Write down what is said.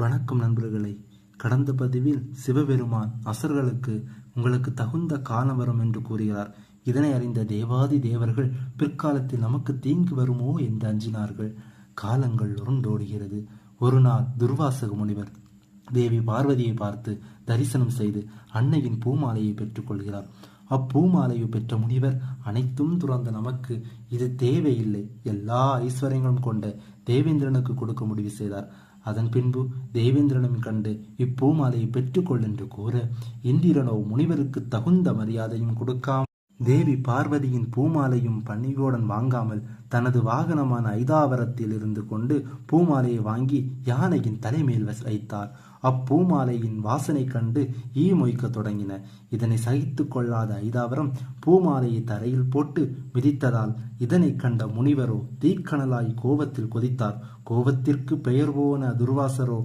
வணக்கம் நண்பர்களே. கடந்த பதிவில் சிவபெருமான் அசர்களுக்கு உங்களுக்கு தகுந்த காலம் வரும் என்று கூறுகிறார். இதனை அறிந்த தேவாதி தேவர்கள் பிற்காலத்தில் நமக்கு தீங்கு வருமோ என்று அஞ்சினார்கள். காலங்கள் உருண்டோடுகிறது. ஒரு நாள் துர்வாசக முனிவர் தேவி பார்வதியை பார்த்து தரிசனம் செய்து அன்னையின் பூமாலையை பெற்றுக்கொள்கிறார். அப்பூமாலையை பெற்ற முனிவர் அனைத்தும் துறந்த நமக்கு இது தேவையில்லை. எல்லா ஐஸ்வர்யங்களும் கொண்ட தேவேந்திரனுக்கு கொடுக்க முடிவு செய்தார். அதன் பின்பு தேவேந்திரனும் கண்டு இப்பூமாலையை பெற்றுக்கொள் என்று கூற இந்திரனோ முனிவருக்கு தகுந்த மரியாதையும் கொடுக்காமல் தேவி பார்வதியின் பூமாலையும் பணிவோடன் வாங்காமல் தனது வாகனமான ஐதாவரத்தில் இருந்து கொண்டு பூமாலையை வாங்கி யானையின் தலைமேல் வைத்தார். அப்பூமாலையின் வாசனை கண்டு ஈ மொய்க்க தொடங்கின. இதனை சகித்து கொள்ளாத ஐதாவரம் பூமாலையை தரையில் போட்டு மிதித்ததால் இதனை கண்ட முனிவரோ தீக்கணலாய் கோபத்தில் கொதித்தார். கோபத்திற்கு பெயர் போன துர்வாசரோ